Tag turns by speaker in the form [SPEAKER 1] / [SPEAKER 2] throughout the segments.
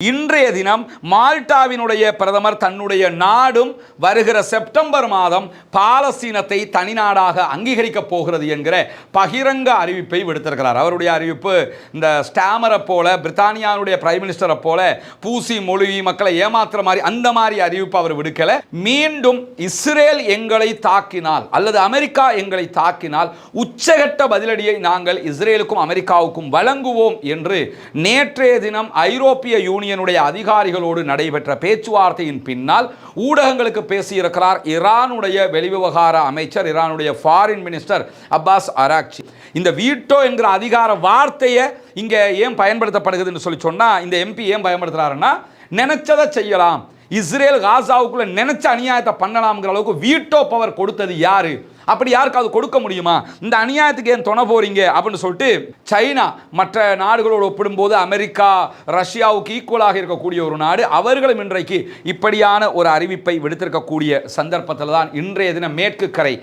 [SPEAKER 1] இன்றைய தினம் மால்டாவினுடைய பிரதமர் தன்னுடைய நாடும் வருகிற செப்டம்பர் மாதம் பாலஸ்தீனத்தை தனிநாடாக அங்கீகரிக்கப் போகிறது என்கிற பகிரங்க அறிவிப்பை விடுத்திருக்கிறார். அவருடைய அறிவிப்பு இந்த ஸ்டாமரை போல பிரித்தானியாவுடைய பிரைம் மினிஸ்டரை போல பூசி மொழிவி மக்களை ஏமாத்துற மாதிரி அந்த மாதிரி அறிவிப்பு அவர் விடுக்கல. மீண்டும் இஸ்ரேல் எங்களை தாக்கினால் அல்லது அமெரிக்கா எங்களை தாக்கினால் உச்சகட்ட பதிலடியை நாங்கள் இஸ்ரேலுக்கும் அமெரிக்காவுக்கும் வழங்குவோம் என்று நேற்றைய தினம் ஐரோப்பிய யூனியன் யூனியனுடைய அதிகாரிகளோடு நடைபெற்ற பேச்சுவார்த்தையின் பின்னால் ஊடகங்களுக்கு பேசியிருக்கிறார் ஈரானுடைய வெளிவிவகார அமைச்சர் ஈரானுடைய ஃபாரின் மினிஸ்டர் அப்பாஸ் அராக்சி இந்த வீட்டோ என்கிற அதிகார வார்த்தையை இங்கே ஏன் பயன்படுத்தப்படுகிறதுன்னு சொல்லி சொன்னால் இந்த எம்பி ஏன் பயன்படுத்துகிறாருன்னா நினைச்சதை செய்யலாம். இஸ்ரேல் காசாவுக்குள்ள நினைச்ச அநியாயத்தை பண்ணலாம்ங்கிற அளவுக்கு வீட்டோ பவர் கொடுத்தது யாரு? அப்படி யாருக்காவது கொடுக்க முடியுமா? இந்த அநியாயத்துக்கு ஏன் துணை போறீங்க? அப்படின்னு சொல்லிட்டு சைனா மற்ற நாடுகளோடு ஒப்பிடும்போது அமெரிக்கா ரஷ்யாவுக்கு ஈக்குவலாக இருக்கக்கூடிய ஒரு நாடு. அவர்களும் இன்றைக்கு இப்படியான ஒரு அறிவிப்பை விடுத்திருக்கக்கூடிய சந்தர்ப்பத்தில் தான் இன்றைய தினம் மேற்கு கரை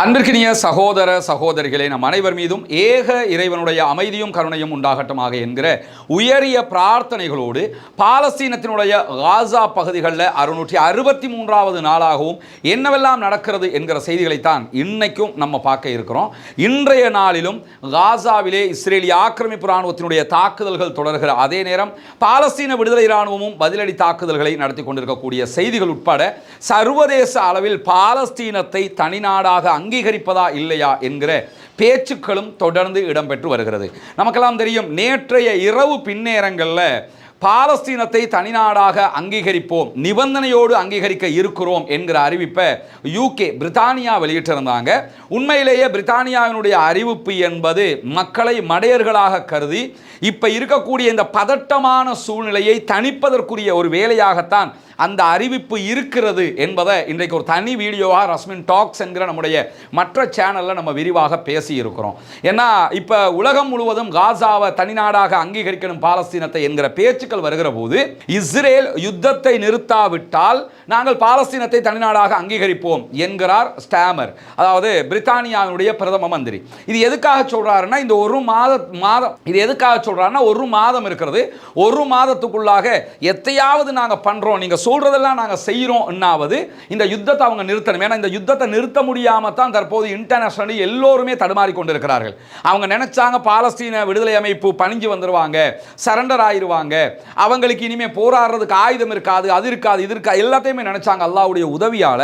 [SPEAKER 1] அன்பிற்கினிய சகோதர சகோதரிகளே நம் அனைவர் மீதும் ஏக இறைவனுடைய அமைதியும் கருணையும் உண்டாகட்டமாக என்கிற உயரிய பிரார்த்தனைகளோடு பாலஸ்தீனத்தினுடைய காசா பகுதிகளில் அறுநூற்றி அறுபத்தி மூன்றாவது நாளாகவும் என்னவெல்லாம் நடக்கிறது என்கிற செய்திகளைத்தான் இன்னைக்கும் நம்ம பார்க்க இருக்கிறோம். இன்றைய நாளிலும் காசாவிலே இஸ்ரேலிய ஆக்கிரமிப்பு இராணுவத்தினுடைய தாக்குதல்கள் தொடர்கிற அதே நேரம் பாலஸ்தீன விடுதலை இராணுவமும் பதிலடி தாக்குதல்களை நடத்தி கொண்டிருக்கக்கூடிய செய்திகள் உட்பட சர்வதேச அளவில் பாலஸ்தீனத்தை தனிநாடாக அங்கீகரிப்பதா இல்லையா என்கிற பேச்சுக்களும் தொடர்ந்து இடம்பெற்று வருகிறது. நமக்கெல்லாம் தெரியும் நேற்றைய இரவு பின்னேரங்களில் பாலஸ்தீனத்தை தனிநாடாக அங்கீகரிப்போம் நிபந்தனையோடு அங்கீகரிக்க இருக்கிறோம் என்கிற அறிவிப்பை யூகே பிரித்தானியா வெளியிட்டிருந்தாங்க. உண்மையிலேயே பிரித்தானியாவினுடைய அறிவிப்பு என்பது மக்களை மடையர்களாக கருதி இப்போ இருக்கக்கூடிய இந்த பதட்டமான சூழ்நிலையை தணிப்பதற்குரிய ஒரு வேலையாகத்தான் அந்த அறிவிப்பு இருக்கிறது என்பதை இன்றைக்கு ஒரு தனி வீடியோவாக ரஸ்மின் டாக்ஸ் என்கிற நம்முடைய மற்ற சேனலில் நம்ம விரிவாக பேசி இருக்கிறோம் ஏன்னா இப்போ உலகம் முழுவதும் காசாவை தனிநாடாக அங்கீகரிக்கணும் பாலஸ்தீனத்தை என்கிற பேச்சுக்கள் வருகிற போது இஸ்ரேல் யுத்தத்தை நிறுத்தாவிட்டால் நாங்கள் பாலஸ்தீனத்தை தனிநாடாக அங்கீகரிப்போம் என்கிறார் ஸ்டாமர். அதாவது பிரித்தானியாவினுடைய பிரதம மந்திரி. இது எதுக்காக சொல்றாருன்னா இந்த ஒரு மாத மாதம் இது எதுக்காக சொல்றாருன்னா ஒரு மாதம் இருக்கிறது. ஒரு மாதத்துக்குள்ளாக எத்தையாவது நாங்கள் பண்றோம் நீங்க சொல்றதெல்லாம் நாங்கள் செய்கிறோம்னாவது இந்த யுத்தத்தை அவங்க நிறுத்தணும். ஏன்னா இந்த யுத்தத்தை நிறுத்த முடியாம தான் தற்போது இன்டர்நேஷனலி எல்லோருமே தடுமாறி கொண்டிருக்கிறார்கள். அவங்க நினைச்சாங்க பாலஸ்தீன விடுதலை அமைப்பு பணிஞ்சு வந்துருவாங்க சரண்டர் ஆயிருவாங்க. அவங்களுக்கு இனிமேல் போராடுறதுக்கு ஆயுதம் இருக்காது அது இருக்காது இது இருக்கா எல்லாத்தையுமே நினைச்சாங்க. அல்லாவுடைய உதவியால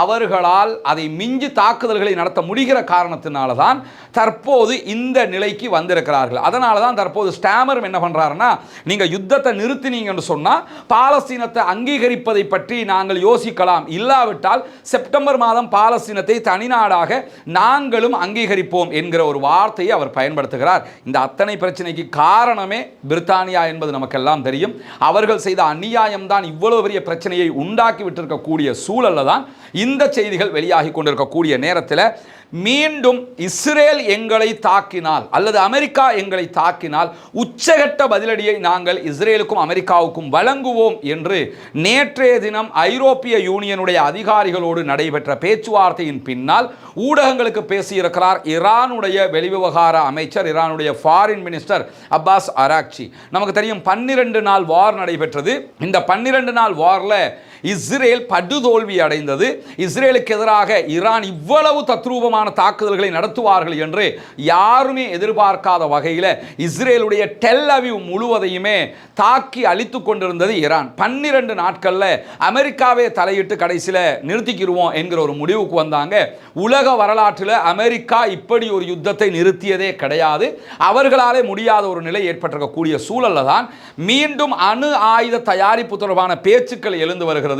[SPEAKER 1] அவர்களால் அதை மிஞ்சி தாக்குதல்களை நடத்த முடிகிற காரணத்தினால தான் தற்போது இந்த நிலைக்கு வந்திருக்கிறார்கள். அதனால தான் தற்போது ஸ்டாமரும் என்ன பண்ணுறாருன்னா நீங்கள் யுத்தத்தை நிறுத்தினீங்கன்னு சொன்னால் பாலஸ்தீனத்தை அங்கீகரிப்பதை பற்றி நாங்கள் யோசிக்கலாம். இல்லாவிட்டால் செப்டம்பர் மாதம் பாலஸ்தீனத்தை தனிநாடாக நாங்களும் அங்கீகரிப்போம் என்கிற ஒரு வார்த்தையை அவர் பயன்படுத்துகிறார். இந்த அத்தனை பிரச்சனைக்கு காரணமே பிரித்தானியா என்பது நமக்கெல்லாம் தெரியும். அவர்கள் செய்த அநியாயம் தான் இவ்வளவு பெரிய பிரச்சனையை உண்டாக்கி விட்டிருக்கக்கூடிய சூழல்ல தான் இந்த செய்திகள் வெளியாகி கொண்டிருக்கக்கூடிய நேரத்தில் மீண்டும் இஸ்ரேல் எங்களை தாக்கினால் அல்லது அமெரிக்கா எங்களை தாக்கினால் உச்சகட்ட பதிலடியை நாங்கள் இஸ்ரேலுக்கும் அமெரிக்காவுக்கும் வழங்குவோம் என்று நேற்றைய தினம் ஐரோப்பிய யூனியனுடைய அதிகாரிகளோடு நடைபெற்ற பேச்சுவார்த்தையின் பின்னால் ஊடகங்களுக்கு பேசியிருக்கிறார் ஈரானுடைய வெளிவிவகார அமைச்சர் ஈரானுடைய ஃபாரின் மினிஸ்டர் அப்பாஸ் அராக்சி. நமக்கு தெரியும் பன்னிரண்டு நாள் வார் நடைபெற்றது. இந்த பன்னிரண்டு நாள் வாரில் இஸ்ரேல் படுதோல்வி அடைந்தது. இஸ்ரேலுக்கு எதிராக ஈரான் இவ்வளவு தத்ரூபமான தாக்குதல்களை நடத்துவார்கள் என்று யாருமே எதிர்பார்க்காத வகையில் இஸ்ரேலுடைய டெல் அவிவ் முழுவதையுமே தாக்கி அழித்து கொண்டிருந்தது ஈரான். பன்னிரண்டு நாட்களில் அமெரிக்காவே தலையிட்டு கடைசியில் நிறுத்திக்கிடுவோம் என்கிற ஒரு முடிவுக்கு வந்தாங்க. உலக வரலாற்றில் அமெரிக்கா இப்படி ஒரு யுத்தத்தை நிறுத்தியதே கிடையாது. அவர்களாலே முடியாத ஒரு நிலை ஏற்பட்டிருக்கக்கூடிய சூழலில் தான் மீண்டும் அணு ஆயுத தயாரிப்பு தொடர்பான பேச்சுக்கள் எழுந்து வருகிறது.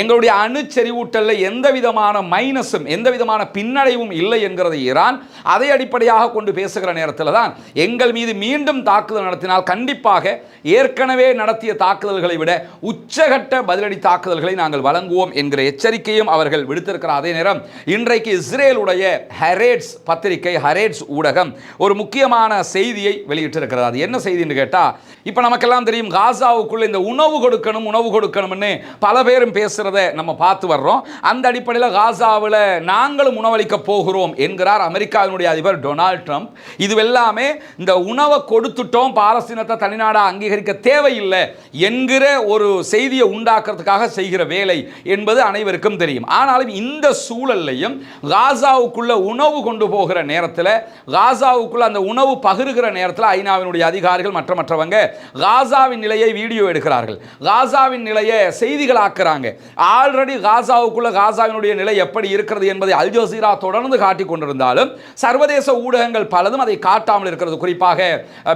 [SPEAKER 1] எங்களுடைய அணுச்செறிவூட்டலில் எந்த விதமான மைனஸும் எந்த விதமான பின்னடைவும் இல்லை என்கிறது ஈரான். அதை அடிப்படையாக கொண்டு பேசுகிற நேரத்தில் தான் எங்கள் மீது மீண்டும் தாக்குதல் நடத்தினால் கண்டிப்பாக ஏற்கனவே நடத்திய தாக்குதல்களை விட உச்சகட்ட பதிலடி தாக்குதல்களை நாங்கள் வழங்குவோம் என்கிற எச்சரிக்கையும் அவர்கள் விடுத்திருக்கிற அதே நேரம் இன்றைக்கு இஸ்ரேலுடைய ஹரேட்ஸ் பத்திரிகை ஹரேட்ஸ் ஊடகம் ஒரு முக்கியமான செய்தியை வெளியிட்டிருக்கிறது. அது என்ன செய்தின்னு கேட்டால் இப்போ நமக்கெல்லாம் தெரியும் காசாவுக்குள்ள இந்த உணவு கொடுக்கணும் உணவு கொடுக்கணும்னு பல பேர் பேரும் பேசுகிறத நம்ம பார்த்து வர்றோம். அந்த அடிப்படையில் காசாவில் நாங்களும் உணவளிக்க போகிறோம் என்கிறார் அமெரிக்காவினுடைய அதிபர் டொனால்ட் ட்ரம்ப். இதுவெல்லாமே இந்த உணவை கொடுத்துட்டோம் பாலஸ்தீனத்தை தனிநாடாக அங்கீகரிக்க தேவையில்லை என்கிற ஒரு செய்தியை உண்டாக்குறதுக்காக செய்கிற வேலை என்பது அனைவருக்கும் தெரியும். ஆனாலும் இந்த சூழல்லையும் காசாவுக்குள்ள உணவு கொண்டு போகிற நேரத்தில் காசாவுக்குள்ள அந்த உணவு பகிர்கிற நேரத்தில் ஐநாவினுடைய அதிகாரிகள் மற்ற மற்றவங்க காசாவின் நிலையை வீடியோ எடுக்கிறார்கள். காசாவின் நிலையை இருக்கிறாங்க. ஆல்ரெடி காசாவுக்குள்ள காசாவினுடைய நிலை எப்படி இருக்கிறது என்பதை அல் ஜசீரா தொடர்ந்து காட்டிக் கொண்டிருந்தாலும் சர்வதேச ஊடகங்கள் பலதும் அதை காட்டாமல் இருக்கிறது. குறிப்பாக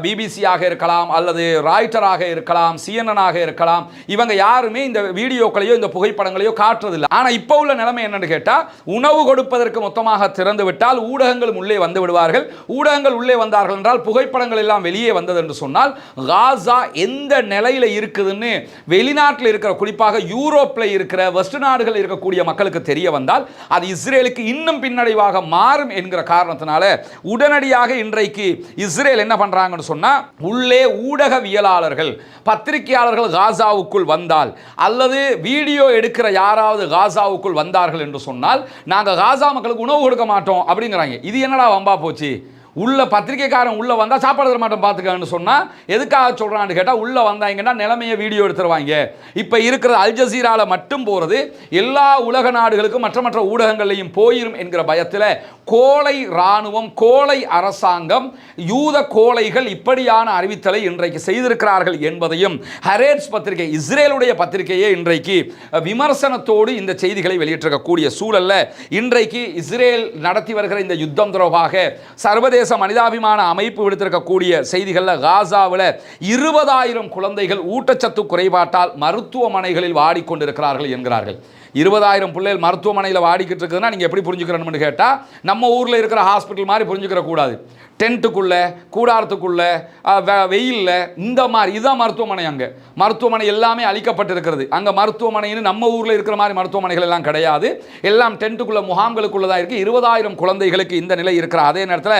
[SPEAKER 1] பிபிசியாக இருக்கலாம் அல்லது ராய்டராக இருக்கலாம் சிஎன்எனாக இருக்கலாம். இவங்க யாருமே இந்த வீடியோக்களையோ இந்த புகைப்படங்களையோ காட்டுறதில்லை. ஆனால் இப்போ உள்ள நிலைமை என்னன்னு கேட்டால் உணவு கொடுப்பதற்கு மொத்தமாக திறந்து விட்டால் ஊடகங்களும் உள்ளே வந்து விடுவார்கள். ஊடகங்கள் உள்ளே வந்தார்கள் என்றால் புகைப்படங்கள் எல்லாம் வெளியே வந்தது என்று சொன்னால் காசா எந்த நிலையில் இருக்குதுன்னு வெளிநாட்டில் இருக்கிற குறிப்பாக யூ யூரோப்பில் இருக்கிற வெஸ்ட் நாடுகள் இருக்கக்கூடிய மக்களுக்கு தெரிய வந்தால் அது இஸ்ரேலுக்கு இன்னும் பின்னடைவாக மாறும் என்கிற காரணத்தினால உடனடியாக இன்றைக்கு இஸ்ரேல் என்ன பண்ணுறாங்கன்னு சொன்னால் உள்ளே ஊடகவியலாளர்கள் பத்திரிகையாளர்கள் காசாவுக்குள் வந்தால் அல்லது வீடியோ எடுக்கிற யாராவது காசாவுக்குள் வந்தார்கள் என்று சொன்னால் நாங்கள் காசா மக்களுக்கு உணவு கொடுக்க மாட்டோம் அப்படிங்கிறாங்க. இது என்னடா வம்பா போச்சு? உள்ள பத்திரிகைக்காரன் உள்ள வந்தால் சாப்பாடு தர மாட்டோம் பார்த்துக்கன்னு சொன்னால் எதுக்காக சொல்கிறான்னு கேட்டால் உள்ள வந்தாங்கன்னா நிலைமையை வீடியோ எடுத்துருவாங்க. இப்போ இருக்கிற அல் ஜசீராவில் மட்டும் போகிறது எல்லா உலக நாடுகளுக்கும் மற்ற மற்ற ஊடகங்கள்லையும் போயிரும் என்கிற பயத்தில் கோலை ராணுவம் கோலை அரசாங்கம் யூத கோலைகள் இப்படியான அறிவித்தலை இன்றைக்கு செய்திருக்கிறார்கள் என்பதையும் ஹரேட்ஸ் பத்திரிகை இஸ்ரேலுடைய பத்திரிகையே இன்றைக்கு விமர்சனத்தோடு இந்த செய்திகளை வெளியிட்டிருக்கக்கூடிய சூழலில் இன்றைக்கு இஸ்ரேல் நடத்தி வருகிற இந்த யுத்தம் தொடர்பாக சர்வதேச மனிதாபிமான அமைப்பு விடுத்திருக்கக்கூடிய செய்திகளில் காசாவில் இருபதாயிரம் குழந்தைகள் ஊட்டச்சத்து குறைபாட்டால் மருத்துவமனைகளில் வாடிக்கொண்டிருக்கிறார்கள் என்கிறார்கள். இருபதாயிரம் பிள்ளைகள் மருத்துவமனையில் வாடிக்கிட்டு இருக்குதுன்னா நீங்கள் எப்படி புரிஞ்சுக்கிறோம்னு கேட்டால் நம்ம ஊரில் இருக்கிற ஹாஸ்பிட்டல் மாதிரி புரிஞ்சுக்கிற கூடாது. டென்ட்டுக்குள்ளே கூடாரத்துக்குள்ளே வெயிலில் இந்த மாதிரி இதுதான் மருத்துவமனை அங்கே. மருத்துவமனை எல்லாமே அழிக்கப்பட்டிருக்கிறது. அங்கே மருத்துவமனைன்னு நம்ம ஊரில் இருக்கிற மாதிரி மருத்துவமனைகள் எல்லாம் கிடையாது. எல்லாம் டென்ட்டுக்குள்ளே முகாம்களுக்குள்ளே தான் இருக்குது இருபதாயிரம் குழந்தைகளுக்கு இந்த நிலை இருக்கிற அதே நேரத்தில்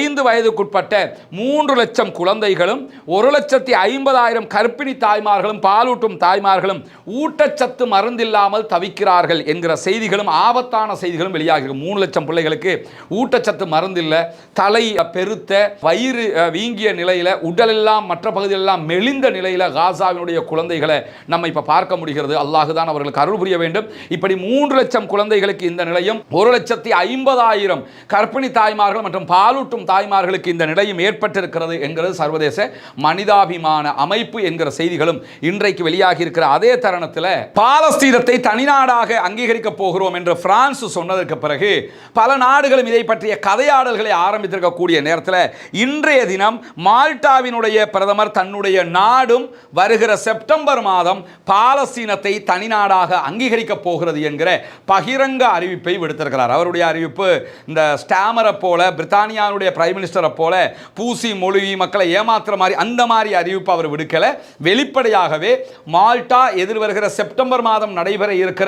[SPEAKER 1] ஐந்து வயதுக்குட்பட்ட மூன்று லட்சம் குழந்தைகளும் ஒரு லட்சத்தி ஐம்பதாயிரம் கர்ப்பிணி தாய்மார்களும் பாலூட்டும் தாய்மார்களும் ஊட்டச்சத்து மருந்தில்லாமல் தவிக்கிறார்கள் என்கிற செய்திகளும் ஆபத்தான செய்திகளும் வெளியாகிறது மூணு லட்சம் பிள்ளைகளுக்கு ஊட்டச்சத்து மருந்து இல்லை தலை பெருத்த வயிறு வீங்கிய நிலையில் உடலெல்லாம் மற்ற பகுதியெல்லாம் மெலிந்த நிலையில் காசாவினுடைய குழந்தைகளை நம்ம இப்போ பார்க்க முடிகிறது. அல்லாஹு தான் அவர்களுக்கு அருள் புரிய வேண்டும். இப்படி மூன்று லட்சம் குழந்தைகளுக்கு இந்த நிலையும் ஒரு லட்சத்தி ஐம்பதாயிரம் கர்ப்பிணி தாய்மார்கள் மற்றும் பாலூட்டும் தாய்மார்களுக்கு இந்த நிலையும் ஏற்பட்டிருக்கிறது என்கிறது சர்வதேச மனிதாபிமான அமைப்பு என்கிற செய்திகளும் இன்றைக்கு வெளியாகி இருக்கிற அதே தருணத்தில் பாலஸ்தீனத்தை தனிநாடாக அங்கீகரிக்கப் போகிறோம் என்று பிரான்ஸ் சொன்னதற்கு பிறகு பல நாடுகளும் இதை பற்றிய கதையாடல்களை ஆரம்பித்திருக்கக்கூடிய நேரத்தில் இன்றைய தினம் மால்டாவினுடைய பிரதமர் தன்னுடைய நாடும் வருகிற செப்டம்பர் மாதம் பாலஸ்தீனத்தை தனிநாடாக அங்கீகரிக்க போகிறது என்கிற பகிரங்க அறிவிப்பை விடுத்திருக்கிறார். அவருடைய அறிவிப்பு இந்த ஸ்டாமரை போல பிரித்தானியாவுடைய பிரைம் மினிஸ்டரை போல பூசி மொழிவி மக்களை ஏமாத்துற மாதிரி அந்த மாதிரி அறிவிப்பு அவர் விடுக்கலை. வெளிப்படையாகவே மால்டா எதிர்வருகிற செப்டம்பர் மாதம் நடைபெற இருக்கிற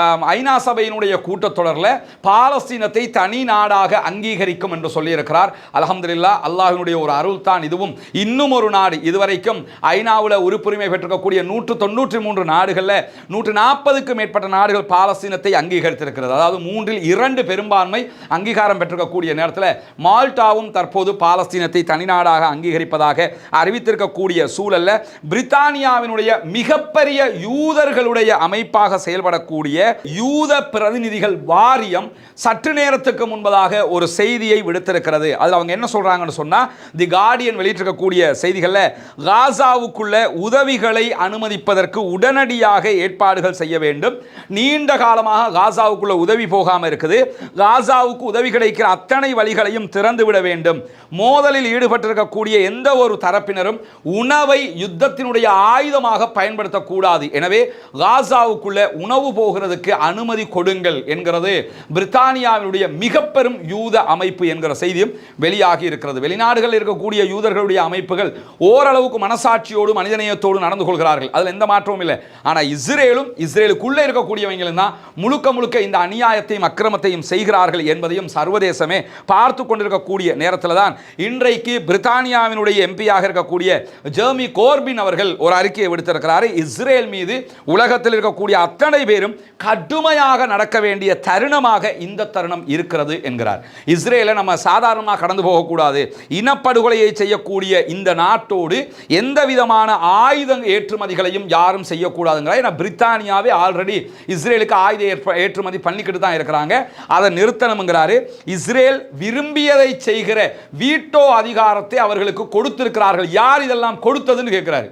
[SPEAKER 1] ஆம், ஐநா சபையினுடைய கூட்டத்தொடரில் பாலஸ்தீனத்தை தனி நாடாக அங்கீகரிக்கும் என்று சொல்லியிருக்கிறார். அலமதுல்லா அல்லாஹினுடைய ஒரு அருள் தான் இதுவும். இன்னும் ஒரு நாடு இதுவரைக்கும் ஐநாவில் உறுப்புரிமை பெற்றிருக்கக்கூடிய நூற்று தொண்ணூற்றி மூன்று நாடுகளில் நூற்று நாற்பதுக்கும் மேற்பட்ட நாடுகள் பாலஸ்தீனத்தை அங்கீகரித்திருக்கிறது. அதாவது மூன்றில் இரண்டு பெரும்பான்மை அங்கீகாரம் பெற்றிருக்கக்கூடிய நேரத்தில் மால்டாவும் தற்போது பாலஸ்தீனத்தை தனிநாடாக அங்கீகரிப்பதாக அறிவித்திருக்கக்கூடிய சூழல்ல பிரித்தானியாவினுடைய மிகப்பெரிய யூதர்களுடைய அமைப்பாக செயல்பட செயல்படக்கூடிய யூத பிரதிநிதிகள் வாரியம் சற்று நேரத்துக்கு முன்பதாக ஒரு செய்தியை விடுத்திருக்கிறது. அதில் அவங்க என்ன சொல்கிறாங்கன்னு சொன்னால் தி கார்டியன் வெளியிட்டிருக்கக்கூடிய செய்திகளில் காசாவுக்குள்ள உதவிகளை அனுமதிப்பதற்கு உடனடியாக ஏற்பாடுகள் செய்ய வேண்டும். நீண்ட காலமாக காசாவுக்குள்ள உதவி போகாமல் இருக்குது. காசாவுக்கு உதவி கிடைக்கிற அத்தனை வழிகளையும் திறந்து விட வேண்டும். மோதலில் ஈடுபட்டிருக்கக்கூடிய எந்த ஒரு தரப்பினரும் உணவை யுத்தத்தினுடைய ஆயுதமாக பயன்படுத்தக்கூடாது. எனவே காசாவுக்குள்ள உணவு போகிறதுக்கு அனுமதி கொடுங்கள் என்கிறது பிரித்தானியாவினுடைய மிக பெரும் யூத அமைப்பு என்கிற செய்தியும் வெளியாகி இருக்கிறது. வெளிநாடுகளில் இருக்கக்கூடிய யூதர்களுடைய அமைப்புகள் ஓரளவுக்கு மனசாட்சியோடு மனிதநேயத்தோடு நடந்து கொள்கிறார்கள். அதில் எந்த மாற்றமும் இல்லை. ஆனால் இஸ்ரேலும் இஸ்ரேலுக்குள்ளே இருக்கக்கூடியவங்களும் தான் முழுக்க முழுக்க இந்த அநியாயத்தையும் அக்கிரமத்தையும் செய்கிறார்கள் என்பதையும் சர்வதேசமே பார்த்து கொண்டிருக்கக்கூடிய நேரத்தில் தான் இன்றைக்கு பிரித்தானியாவினுடைய எம்பியாக இருக்கக்கூடிய ஜெர்மி கோர்பின் அவர்கள் ஒரு அறிக்கையை விடுத்திருக்கிறார். இஸ்ரேல் மீது உலகத்தில் இருக்கக்கூடிய அத்தனை பேர் பேரும் கடுமையாக நடக்க வேண்டிய தருணமாக இந்த தருணம் இருக்கிறது என்கிறார். இஸ்ரேலை நம்ம சாதாரணமாக கடந்து போகக்கூடாது. இனப்படுகொலையை செய்யக்கூடிய இந்த நாட்டோடு எந்த விதமான ஆயுத ஏற்றுமதிகளையும் யாரும் செய்யக்கூடாதுங்கிறார். ஏன்னா பிரித்தானியாவே ஆல்ரெடி இஸ்ரேலுக்கு ஆயுத ஏற்ப ஏற்றுமதி பண்ணிக்கிட்டு தான் இருக்கிறாங்க. அதை நிறுத்தணுங்கிறாரு இஸ்ரேல் விரும்பியதை செய்கிற வீட்டோ அதிகாரத்தை அவர்களுக்கு கொடுத்திருக்கிறார்கள். யார் இதெல்லாம் கொடுத்ததுன்னு கேட்கிறாரு.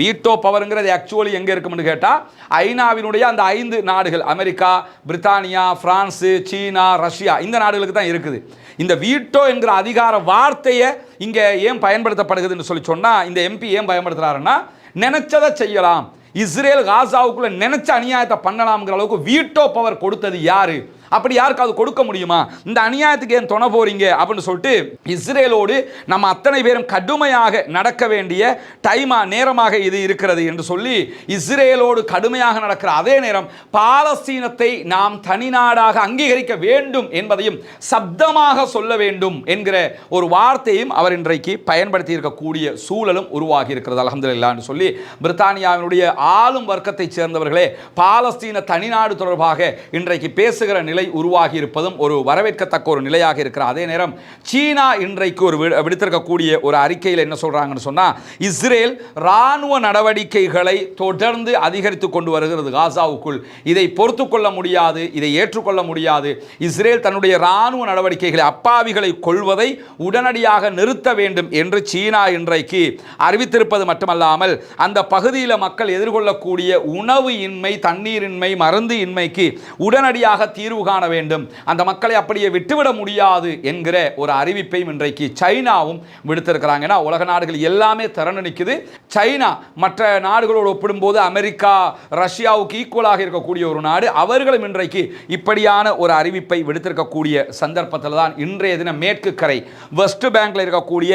[SPEAKER 1] வீட்டோ பவருங்கிறது ஆக்சுவலி எங்கே இருக்கும்னு கேட்டால் ஐநாவினுடைய அந்த ஐந்து நாடுகள் அமெரிக்கா பிரித்தானியா பிரான்ஸு சீனா ரஷ்யா இந்த நாடுகளுக்கு தான் இருக்குது. இந்த வீட்டோ என்கிற அதிகார வார்த்தையை இங்கே ஏன் பயன்படுத்தப்படுகிறதுன்னு சொல்லி சொன்னால் இந்த எம்பி ஏன் பயன்படுத்துகிறாருன்னா நினச்சதை செய்யலாம். இஸ்ரேல் காசாவுக்குள்ளே நினச்ச அநியாயத்தை பண்ணலாம்ங்கிற அளவுக்கு வீட்டோ பவர் கொடுத்தது யாரு? அப்படி யாருக்காவது கொடுக்க முடியுமா? இந்த அநியாயத்துக்கு ஏன் துணை போறீங்க? அப்படின்னு சொல்லிட்டு இஸ்ரேலோடு நம்ம அத்தனை பேரும் கடுமையாக நடக்க வேண்டிய டைமா நேரமாக இது இருக்கிறது என்று சொல்லி இஸ்ரேலோடு கடுமையாக நடக்கிற அதே நேரம் பாலஸ்தீனத்தை நாம் தனிநாடாக அங்கீகரிக்க வேண்டும் என்பதையும் சப்தமாக சொல்ல வேண்டும் என்கிற ஒரு வார்த்தையும் அவர் இன்றைக்கு பயன்படுத்தி இருக்கக்கூடிய சூழலும் உருவாகி இருக்கிறது அலமதுல்லான்னு சொல்லி. பிரித்தானியாவினுடைய ஆளும் வர்க்கத்தைச் சேர்ந்தவர்களே பாலஸ்தீன தனிநாடு தொடர்பாக இன்றைக்கு பேசுகிற நிலை உருவாகி இருப்பதும் ஒரு வரவேற்கத்தக்க ஒரு நிலையாக இருக்கிற அதே நேரம் சீனா இன்றைக்கு ஒரு விடுத்திருக்கக்கூடிய ஒரு அறிக்கையில் என்ன சொல்கிறாங்கன்னு சொன்னால் இஸ்ரேல் இராணுவ நடவடிக்கைகளை தொடர்ந்து அதிகரித்து கொண்டு வருகிறது காசாவுக்குள். இதை பொறுத்து கொள்ள முடியாது இதை ஏற்றுக்கொள்ள முடியாது. இஸ்ரேல் தன்னுடைய இராணுவ நடவடிக்கைகளை அப்பாவிகளை கொள்வதை உடனடியாக நிறுத்த வேண்டும் என்று சீனா இன்றைக்கு அறிவித்திருப்பது மட்டுமல்லாமல் அந்த பகுதியில் மக்கள் எதிர்கொள்ளக்கூடிய உணவு இன்மை தண்ணீரின்மை மருந்து இன்மைக்கு உடனடியாக தீர்வு காண வேண்டும். அந்த மக்களை அப்படியே விட்டுவிட முடியாது என்கிற ஒரு அறிவிப்பையும் இன்றைக்கு சைனாவும் விடுத்திருக்கிறாங்க. ஏன்னா உலக நாடுகள் எல்லாமே திறன் நிற்குது சைனா மற்ற நாடுகளோடு ஒப்பிடும்போது அமெரிக்கா ரஷ்யாவுக்கு ஈக்குவலாக இருக்கக்கூடிய ஒரு நாடு. அவர்களும் இன்றைக்கு இப்படியான ஒரு அறிவிப்பை விடுத்திருக்கக்கூடிய சந்தர்ப்பத்தில் தான் இன்றைய தினம் மேற்கு கரை வெஸ்ட் பேங்கில் இருக்கக்கூடிய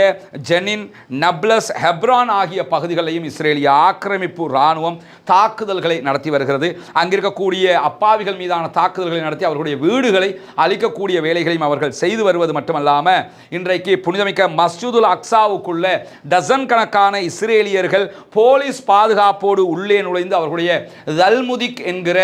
[SPEAKER 1] ஜெனின் நப்லஸ் ஹெப்ரான் ஆகிய பகுதிகளையும் இஸ்ரேலிய ஆக்கிரமிப்பு இராணுவம் தாக்குதல்களை நடத்தி வருகிறது. அங்கிருக்கக்கூடிய அப்பாவிகள் மீதான தாக்குதல்களை நடத்தி அவர்கள் அவர்களுடைய வீடுகளை அழிக்கக்கூடிய வேலைகளையும் அவர்கள் செய்து வருவது மட்டுமல்லாமல் இன்றைக்கு புனிதமிக்க மஸ்ஜிதுல் அக்ஸாவுக்குள்ள டசன் கணக்கான இஸ்ரேலியர்கள் போலீஸ் பாதுகாப்போடு உள்ளே நுழைந்து அவர்களுடைய தல்முதிக் என்கிற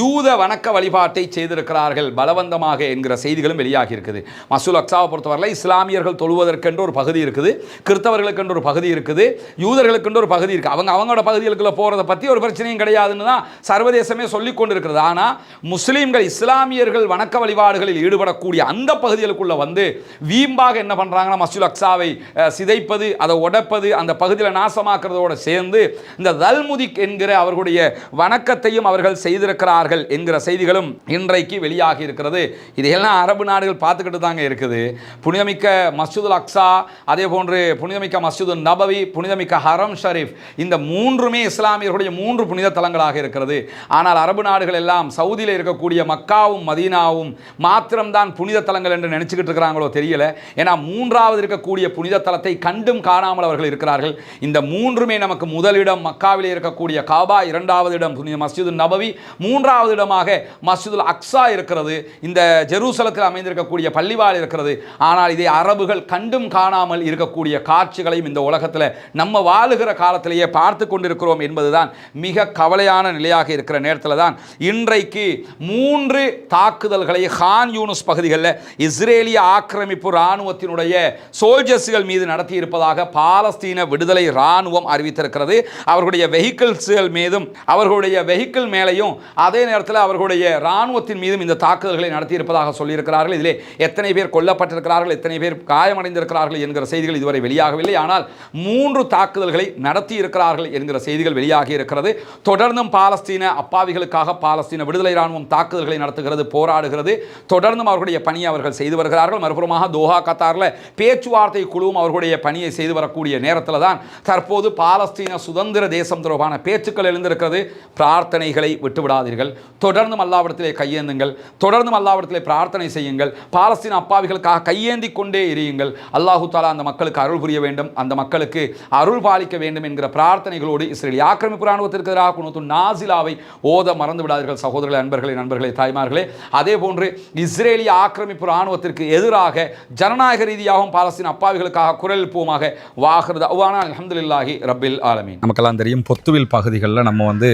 [SPEAKER 1] யூத வணக்க வழிபாட்டை செய்திருக்கிறார்கள். பலவந்தமாக என்கிற செய்திகளும் வெளியாகி இருக்குது. மசூல் அக்ஸாவை பொறுத்தவரையில் இஸ்லாமியர்கள் தொழுவதற்கென்று ஒரு பகுதி இருக்குது. கிறிஸ்தவர்களுக்கென்று ஒரு பகுதி இருக்குது. யூதர்களுக்கென்று ஒரு பகுதி இருக்குது அவங்க அவங்களோட பகுதிகளுக்குள்ள போகிறத பற்றி ஒரு பிரச்சனையும் கிடையாதுன்னு தான் சர்வதேசமே சொல்லிக் கொண்டிருக்கிறது ஆனால் முஸ்லீம்கள் இஸ்லாமிய இஸ்லாமியர்கள் வணக்க வழிபாடுகளில் ஈடுபடக்கூடிய அந்த பகுதிகளுக்குள்ள வந்து வீம்பாக என்ன பண்ணுறாங்கன்னா மசூல் அக்ஸாவை சிதைப்பது அதை உடைப்பது அந்த பகுதியில் நாசமாக்குறதோடு சேர்ந்து இந்த தல்முதிக் என்கிற அவர்களுடைய வணக்கத்தையும் அவர்கள் செய்திருக்கிறார்கள் என்கிற செய்திகளும் இன்றைக்கு வெளியாகி இருக்கிறது. இதையெல்லாம் அரபு நாடுகள் பார்த்துக்கிட்டு தாங்க இருக்குது. புனிதமிக்க மசூதுல் அக்ஸா அதே போன்று புனிதமிக்க மசூது நபவி புனிதமிக்க ஹரம் ஷரீஃப் இந்த மூன்றுமே இஸ்லாமியர்களுடைய மூன்று புனித தலங்களாக இருக்கிறது. ஆனால் அரபு நாடுகள் எல்லாம் சவுதியில் இருக்கக்கூடிய மக்காவும் மதீனாவும் மாத்திரம்தான் புனித தலங்கள் என்று நினச்சிக்கிட்டு இருக்கிறாங்களோ தெரியல. ஏன்னா மூன்றாவது இருக்கக்கூடிய புனித தலத்தை கண்டும் காணாமல் அவர்கள் இருக்கிறார்கள். இந்த மூன்றுமே நமக்கு முதலிடம் மக்காவிலே இருக்கக்கூடிய காபா இரண்டாவது இடம் புனித மஸ்ஜிது நபவி மூன்றாவது இடமாக மஸ்ஜிதுல் அக்ஸா இருக்கிறது. இந்த ஜெருசலத்தில் அமைந்திருக்கக்கூடிய பள்ளிவாள் இருக்கிறது. ஆனால் இதை அரபுகள் கண்டும் காணாமல் இருக்கக்கூடிய காட்சிகளையும் இந்த உலகத்தில் நம்ம வாழுகிற காலத்திலேயே பார்த்து கொண்டிருக்கிறோம் என்பதுதான் மிக கவலையான நிலையாக இருக்கிற நேரத்தில் தான் இன்றைக்கு மூன்று தாக்குதல்களை ஹான் யூனுஸ் பகுதிகளில் இஸ்ரேலிய ஆக்கிரமிப்பு இராணுவத்தினுடைய சோல்ஜர்ஸுகள் மீது நடத்தியிருப்பதாக பாலஸ்தீன விடுதலை இராணுவம் அறிவித்திருக்கிறது. அவர்களுடைய வெஹிக்கிள்ஸ்கள் மீதும் அவர்களுடைய வெஹிக்கிள் மேலேயும் அதே நேரத்தில் அவர்களுடைய இராணுவத்தின் மீதும் இந்த தாக்குதல்களை நடத்தியிருப்பதாக சொல்லியிருக்கிறார்கள். இதிலே எத்தனை பேர் கொல்லப்பட்டிருக்கிறார்கள் எத்தனை பேர் காயமடைந்திருக்கிறார்கள் என்கிற செய்திகள் இதுவரை வெளியாகவில்லை. ஆனால் மூன்று தாக்குதல்களை நடத்தி இருக்கிறார்கள் என்கிற செய்திகள் வெளியாகி இருக்கிறது தொடர்ந்தும் பாலஸ்தீன அப்பாவிகளுக்காக பாலஸ்தீன விடுதலை இராணுவம் தாக்குதல்களை நடத்துகிறது. போராடுகிறது. தொடர்ந்தும் அவர்களுடைய பணியை அவர்கள் செய்து வருகிறார்கள். மறுபுறமாக தோஹா கத்தாரில் பேச்சுவார்த்தை குழுவும் அவர்களுடைய பணியை செய்து வரக்கூடிய நேரத்தில் தான் தற்போது பாலஸ்தீன சுதந்திர தேசம் தொடர்பான பேச்சுக்கள் எழுந்திருக்கிறது. பிரார்த்தனைகளை விட்டுவிடாதீர்கள். தொடர்ந்தும் அல்லாவிடத்திலே கையேந்துங்கள். தொடர்ந்தும் அல்லாவிடத்திலே பிரார்த்தனை செய்யுங்கள். பாலஸ்தீன அப்பாவிகளுக்காக கையேந்தி கொண்டே எரியுங்கள். அல்லாஹு தாலா அந்த மக்களுக்கு அருள் புரிய வேண்டும். அந்த மக்களுக்கு அருள் பாலிக்க வேண்டும் என்கிற பிரார்த்தனைகளோடு இஸ்ரேல் ஆக்கிரமிப்பு ராணுவத்திற்கு எதிராக குணத்து நாசிலாவை ஓத மறந்து விடாதீர்கள் சகோதரர்களே அன்பர்களே நண்பர்களே தாய்மார்களே அதே போன்று இஸ்ரேலிய ஆக்கிரமிப்பு ராணுவத்திற்கு எதிராக ஜனநாயக ரீதியாகவும் பாலஸ்தீன் அப்பாவிகளுக்காக குரல் எழுப்புவோமாக வாகிறது. அவ்வானா அல்ஹம்துலில்லாஹி ரபில் ஆலமீன். நமக்கெல்லாம் தெரியும் பொத்துவில் பகுதிகளில் நம்ம வந்து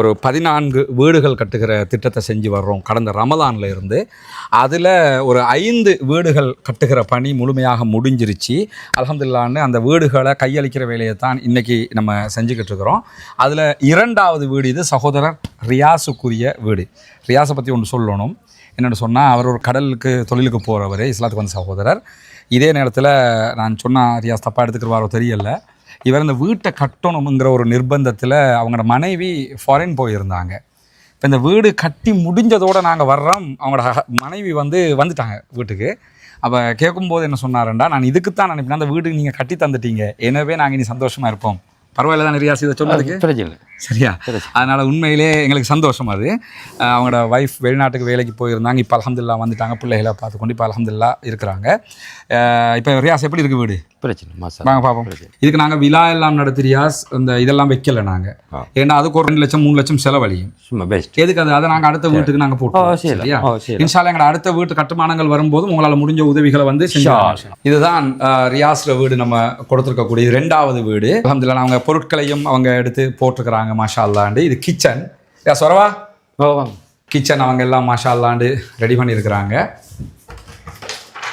[SPEAKER 1] ஒரு பதினான்கு வீடுகள் கட்டுகிற திட்டத்தை செஞ்சு வர்றோம். கடந்த ரமதானில் இருந்து அதில் ஒரு ஐந்து வீடுகள் கட்டுகிற பணி முழுமையாக முடிஞ்சிருச்சு. அலமதுல்லான்னு அந்த வீடுகளை கையளிக்கிற வேலையை தான் இன்னைக்கு நம்ம செஞ்சுக்கிட்டு இருக்கிறோம். அதில் இரண்டாவது வீடு இது சகோதரர் ரியாஸுக்குரிய வீடு. ரியாஸை பற்றி ஒன்று சொல்லணும். என்னென்னு சொன்னால் அவர் ஒரு கடலுக்கு தொழிலுக்கு போகிறவர் இஸ்லாத்துக்கு வந்த சகோதரர். இதே நேரத்தில் நான் சொன்னால் ரியாஸ் தப்பாக எடுத்துக்கிறவாரோ தெரியல. இவர் இந்த வீட்டை கட்டணுங்கிற ஒரு நிர்பந்தத்தில் அவங்களோட மனைவி ஃபாரின் போயிருந்தாங்க. இப்போ இந்த வீடு கட்டி முடிஞ்சதோடு நாங்கள் வர்றோம். அவங்களோட ஹ- மனைவி வந்து வந்துட்டாங்க வீட்டுக்கு. அப்போ கேட்கும்போது என்ன சொன்னாருண்டா நான் இதுக்கு தான் நினைப்பேன். அந்த வீடு நீங்கள் கட்டி தந்துட்டீங்க. எனவே நாங்கள் இனி சந்தோஷமாக இருப்போம். பரவாயில்ல தான் ரியாஸ் இதை சொன்னதுக்கு?
[SPEAKER 2] பிரச்சனை
[SPEAKER 1] சரியா? அதனால் உண்மையிலே எங்களுக்கு சந்தோஷம் அது. அவங்களோட ஒய்ஃப் வெளிநாட்டுக்கு வேலைக்கு போயிருந்தாங்க. இப்போ அலமதுல்லா வந்துட்டாங்க. பிள்ளைகளை பார்த்துக்கொண்டு இப்போ அலமதுல்லா இருக்கிறாங்க. இப்போ ரியாஸ் எப்படி இருக்கு வீடு?
[SPEAKER 2] பிரச்சனை
[SPEAKER 1] வாங்க பார்ப்போம் இதுக்கு நாங்கள் விழா எல்லாம் நடத்தி ரியாஸ் இந்த இதெல்லாம் வைக்கல நாங்கள். ஏன்னா அதுக்கு ஒரு ரெண்டு லட்சம் மூணு லட்சம் செலவழியும்.
[SPEAKER 2] சும்மா பெஸ்ட்
[SPEAKER 1] எதுக்கு அது? அதை நாங்கள் அடுத்த வீட்டுக்கு நாங்கள் போட்டோம்
[SPEAKER 2] சரி.
[SPEAKER 1] சரியா. இன்ஷால்லா எங்களோட அடுத்த வீட்டு கட்டுமானங்கள் வரும்போது உங்களால் முடிஞ்ச உதவிகளை வந்து இதுதான் ரியாஸ்ல வீடு நம்ம கொடுத்துருக்கக்கூடிய ரெண்டாவது வீடு. அலமதுல்லா அவங்க பொருட்களையும் அவங்க எடுத்து போட்டிருக்கிறாங்க. மாஷா அல்லாண்டு இது கிச்சன். யா சொரவா? கிச்சன் அவங்க எல்லாம் மாஷா அல்லாண்டு ரெடி பண்ணியிருக்கிறாங்க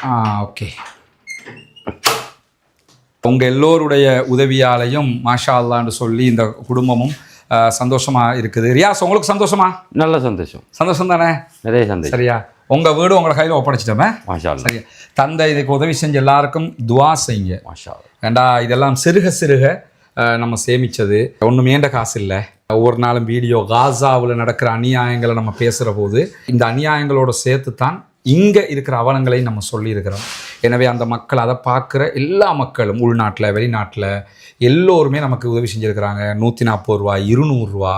[SPEAKER 1] ஆ ஓகே. உங்கள் எல்லோருடைய உதவியாலையும் மாஷா அல்லான்னு சொல்லி இந்த குடும்பமும் அஹ், சந்தோஷமா இருக்குது. ரியாஸ் உங்களுக்கு சந்தோஷமா?
[SPEAKER 2] நல்ல சந்தோஷம்.
[SPEAKER 1] சந்தோஷம் தானே?
[SPEAKER 2] நிறைய சந்தோஷம்.
[SPEAKER 1] சரியா? உங்க வீடு உங்களோட கையில் ஒப்படைச்சிட்டோமே?
[SPEAKER 2] மாஷா
[SPEAKER 1] சரியா. தந்தை இதுக்கு உதவி செஞ்ச எல்லாருக்கும் துவா செய்யுங்க.
[SPEAKER 2] மாஷா.
[SPEAKER 1] ஏண்டா இதெல்லாம் சிறுக சிறுக நம்ம சேமித்தது ஒன்றும் ஏண்ட காசு இல்லை. ஒவ்வொரு நாளும் வீடியோ காசாவில் நடக்கிற அநியாயங்களை நம்ம பேசுகிற போது இந்த அநியாயங்களோட சேர்த்து தான் இங்கே இருக்கிற அவலங்களை நம்ம சொல்லியிருக்கிறோம். எனவே அந்த மக்கள் அதை பார்க்குற எல்லா மக்களும் உள்நாட்டில் வெளிநாட்டில் எல்லோருமே நமக்கு உதவி செஞ்சுருக்கிறாங்க. நூற்றி நாற்பது ரூபா இருநூறுரூவா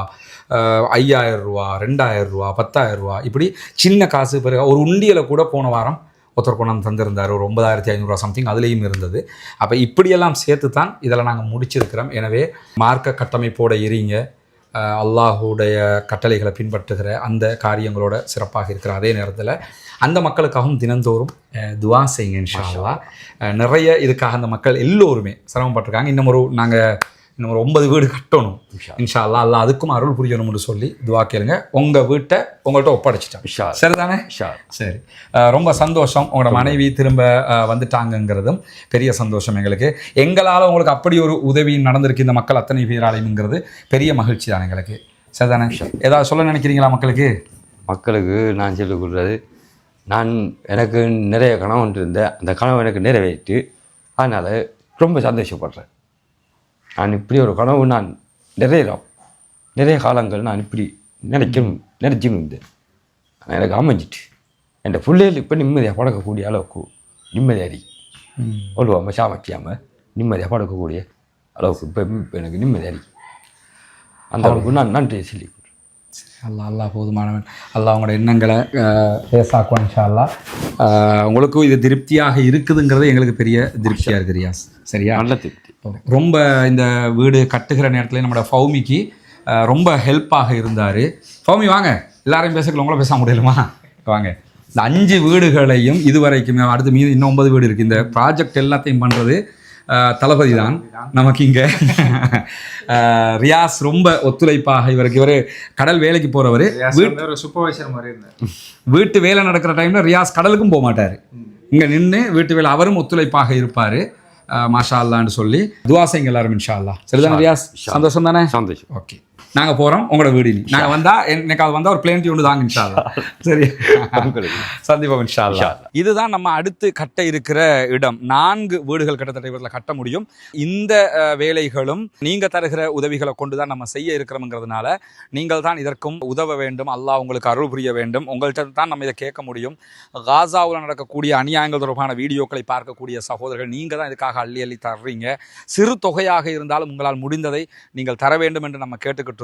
[SPEAKER 1] ஐயாயிரம் ரூபா ரெண்டாயிரம் ரூபா பத்தாயிரம் ரூபா இப்படி சின்ன காசு பிறகு ஒரு உண்டியலை கூட போன வாரம் ஒருத்தர் கொண்டாந்து தந்திருந்தார் ஒரு ஒன்பதாயிரத்தி ஐநூறுரூவா சம்திங் அதுலேயும் இருந்தது. அப்போ இப்படியெல்லாம் சேர்த்து தான் இதில் நாங்கள் முடிச்சிருக்கிறோம். எனவே மார்க்க கட்டமைப்போட எரிங்க அல்லாஹுடைய கட்டளைகளை பின்பற்றுகிற அந்த காரியங்களோட சிறப்பாக இருக்கிற அதே நேரத்தில் அந்த மக்களுக்காகவும் தினந்தோறும் துவா செய்யுங்க இன்ஷா நிறைய இதுக்காக அந்த மக்கள் எல்லோருமே சிரமப்பட்டிருக்காங்க. இன்னும் ஒரு நாங்கள் இன்னும் ஒரு ஒன்பது வீடு கட்டணும். இன்ஷா அல்லாஹ். அல்லாஹ் அதுக்கும் அருள் புரியணும்னு சொல்லி துவா கேளுங்க. உங்கள் வீட்டை உங்கள்கிட்ட ஒப்படைச்சிட்டேன்
[SPEAKER 2] அல்லா.
[SPEAKER 1] சரிதானே?
[SPEAKER 2] அல்லா.
[SPEAKER 1] சரி. ரொம்ப சந்தோஷம். உங்களோட மனைவி திரும்ப வந்துட்டாங்கங்கிறதும் பெரிய சந்தோஷம் எங்களுக்கு. எங்களால் உங்களுக்கு அப்படி ஒரு உதவி நடந்திருக்கு இந்த மக்கள் அத்தனை பேராலையுங்கிறது பெரிய மகிழ்ச்சி தான் எங்களுக்கு. சரிதானே? ஏதாவது சொல்ல நினைக்கிறீங்களா மக்களுக்கு?
[SPEAKER 2] மக்களுக்கு நான் சொல்லிக் கொடுறது நான் எனக்கு நிறைய கனவு இருந்தேன் அந்த கனவு எனக்கு நிறைவேற்று அதனால் ரொம்ப சந்தோஷப்படுறேன். நான் இப்படி ஒரு கனவு நான் நிறைய நிறைய காலங்கள் நான் இப்படி நினைக்கணும் நினைச்சுன்னு இருந்தேன். ஆனா எனக்கு அமைஞ்சிட்டு என் பிள்ளைகள் இப்போ நிம்மதியாக படக்கக்கூடிய அளவுக்கு நிம்மதியாக இருக்கு ஒழுவாமல் சாமக்கியாமல் நிம்மதியாக படக்கக்கூடிய அளவுக்கு இப்போ எனக்கு நிம்மதியாக இருக்கு அந்த அளவுக்கு நான் நன்றி சொல்லி
[SPEAKER 1] அல்லாஹ் அல்லாஹ் போதுமானவன். அல்லாஹ் உங்களோட எண்ணங்களை பேசாக்குவான் இன்ஷா அல்லாஹ் அஹ், உங்களுக்கும் இது திருப்தியாக இருக்குதுங்கிறது எங்களுக்கு பெரிய திருப்தியாக இருக்குது ரியாஸ். சரியா?
[SPEAKER 2] நல்ல திருப்தி.
[SPEAKER 1] ரொம்ப இந்த வீடு கட்டுகிற நேரத்தில் நம்மளோட ஃபௌமிக்கு ரொம்ப ஹெல்ப்பாக இருந்தார். ஃபௌமி வாங்க. எல்லாரையும் பேசக்கல உங்கள பேச முடியலுமா? வாங்க. இந்த அஞ்சு வீடுகளையும் இதுவரைக்கும் அடுத்து மீது இன்னும் ஒன்பது வீடு இருக்குது இந்த ப்ராஜெக்ட் எல்லாத்தையும் பண்ணுறது தளபதி தான். நமக்கு இங்கே ரியாஸ் ரொம்ப ஒத்துழைப்பாக இவருக்கு இவர் கடல் வேலைக்கு போகிறவர்
[SPEAKER 3] சூப்பர்வைசர் மாதிரி இருந்தார்.
[SPEAKER 1] வீட்டு வேலை நடக்கிற டைம்ல ரியாஸ் கடலுக்கும் போக மாட்டார். இங்கே நின்று வீட்டு வேலை அவரும் ஒத்துழைப்பாக இருப்பார். மாஷா அல்லான்னு சொல்லி. துவாசைங்க எல்லாரும் இன்ஷா அல்லா சரிதானே ரியாஸ்? சந்தோஷம் தானே?
[SPEAKER 2] சந்தோஷம்.
[SPEAKER 1] ஓகே. நாங்க போறோம் உங்களோட வீடு இனி. நாங்க வந்தா எனக்கு அது வந்தா ஒரு பிளேன் ஒன்று தாங்க இன்ஷா. சரி. சந்திப்போம் இன்ஷா. இதுதான் நம்ம அடுத்து கட்ட இருக்கிற இடம். நான்கு வீடுகள் கிட்டத்தட்ட இவரில் கட்ட முடியும். இந்த வேலைகளும் நீங்க தருகிற உதவிகளை கொண்டு தான் நம்ம செய்ய இருக்கிறோம்ங்கிறதுனால நீங்கள் தான் இதற்கும் உதவ வேண்டும். அல்லாஹ் உங்களுக்கு அருள் புரிய வேண்டும். உங்கள்கிட்ட தான் நம்ம இதை கேட்க முடியும். காசாவில் நடக்கக்கூடிய அநியாயங்கள் தொடர்பான வீடியோக்களை பார்க்கக்கூடிய சகோதரர்கள் நீங்கள் தான் இதுக்காக அள்ளி அள்ளி தர்றீங்க. சிறு தொகையாக இருந்தாலும் உங்களால் முடிந்ததை நீங்கள் தர வேண்டும் என்று நம்ம கேட்டுக்கிட்டு